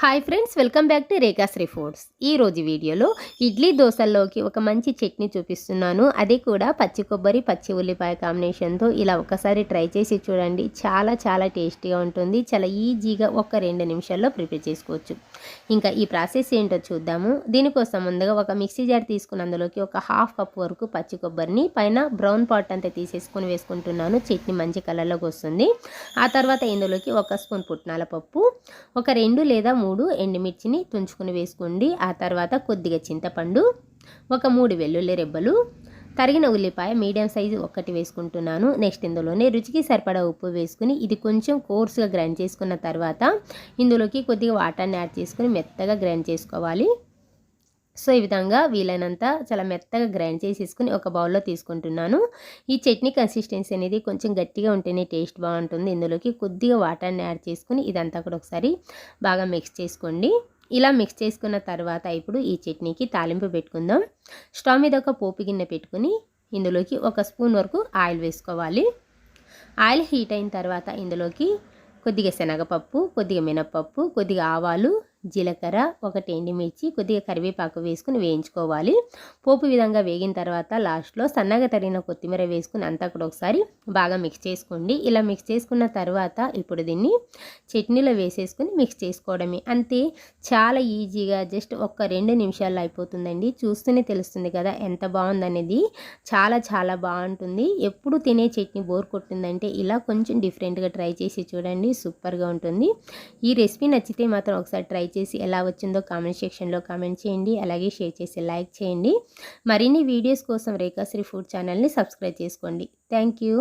Hi friends welcome back to Rekhashri foods ఈ రోజు వీడియోలో ఇడ్లీ దోశల్లోకి ఒక మంచి చట్నీ చూపిస్తున్నాను. అది కూడా పచ్చి కొబ్బరి పచ్చి ఉల్లిపాయ కాంబినేషన్తో ఇలా ఒకసారి ట్రై చేసి చూడండి. చాలా చాలా టేస్టీగా ఉంటుంది. చాలా ఈజీగా ఒక రెండు నిమిషాల్లో ప్రిపేర్ చేసుకోవచ్చు. ఇంకా ఈ ప్రాసెస్ ఏంటో చూద్దాము. దీనికోసం ముందుగా ఒక మిక్సీ జార్ తీసుకుని అందులోకి ఒక హాఫ్ కప్ వరకు పచ్చి కొబ్బరిని పైన బ్రౌన్ పాట్ అంతా తీసేసుకొని వేసుకుంటున్నాను. చట్నీ మంచి కలర్లోకి వస్తుంది. ఆ తర్వాత ఇందులోకి ఒక స్పూన్ పుట్నాల పప్పు ఒక రెండు లేదా మూడు ఎండుమిర్చిని తుంచుకుని వేసుకోండి. ఆ తర్వాత కొద్దిగా చింతపండు ఒక మూడు వెల్లుల్లి రెబ్బలు తరిగిన ఉల్లిపాయ మీడియం సైజు ఒక్కటి వేసుకుంటున్నాను. నెక్స్ట్ ఇందులోనే రుచికి సరిపడా ఉప్పు వేసుకుని ఇది కొంచెం కోర్సుగా గ్రైండ్ చేసుకున్న తర్వాత ఇందులోకి కొద్దిగా వాటర్ని యాడ్ చేసుకుని మెత్తగా గ్రైండ్ చేసుకోవాలి. సో ఈ విధంగా వీలైనంత చాలా మెత్తగా గ్రైండ్ చేసేసుకుని ఒక బౌల్లో తీసుకుంటున్నాను. ఈ చట్నీ కన్సిస్టెన్సీ అనేది కొంచెం గట్టిగా ఉంటేనే టేస్ట్ బాగుంటుంది. ఇందులోకి కొద్దిగా వాటర్ని యాడ్ చేసుకుని ఇదంతా కూడా ఒకసారి బాగా మిక్స్ చేసుకోండి. ఇలా మిక్స్ చేసుకున్న తర్వాత ఇప్పుడు ఈ చట్నీకి తాలింపు పెట్టుకుందాం. స్టవ్ మీద ఒక పోపు గిన్నె పెట్టుకుని ఇందులోకి ఒక స్పూన్ వరకు ఆయిల్ వేసుకోవాలి. ఆయిల్ హీట్ అయిన తర్వాత ఇందులోకి కొద్దిగా శనగపప్పు కొద్దిగా మినప్పప్పు కొద్దిగా ఆవాలు జీలకర్ర ఒకటి ఎండుమిర్చి కొద్దిగా కరివేపాకు వేసుకుని వేయించుకోవాలి. పోపు విధంగా వేగిన తర్వాత లాస్ట్లో సన్నగా తరిగిన కొత్తిమీర వేసుకుని అంతా కూడా ఒకసారి బాగా మిక్స్ చేసుకోండి. ఇలా మిక్స్ చేసుకున్న తర్వాత ఇప్పుడు దీన్ని చట్నీలో వేసేసుకుని మిక్స్ చేసుకోవడమే. అంతే చాలా ఈజీగా జస్ట్ ఒక్క రెండు నిమిషాల్లో అయిపోతుందండి. చూస్తూనే తెలుస్తుంది కదా ఎంత బాగుందనేది. చాలా చాలా బాగుంటుంది. ఎప్పుడు తినే చట్నీ బోర్ కొట్టిందంటే ఇలా కొంచెం డిఫరెంట్గా ట్రై చేసి చూడండి. సూపర్గా ఉంటుంది. ఈ రెసిపీ నచ్చితే మాత్రం ఒకసారి ట్రై చేసి ఎలా వచ్చిందో కామెంట్ సెక్షన్లో కామెంట్ చేయండి. అలాగే షేర్ చేసి లైక్ చేయండి. మరిన్ని వీడియోస్ కోసం రేఖాశ్రీ ఫుడ్ ఛానల్ని సబ్స్క్రైబ్ చేసుకోండి. Thank you.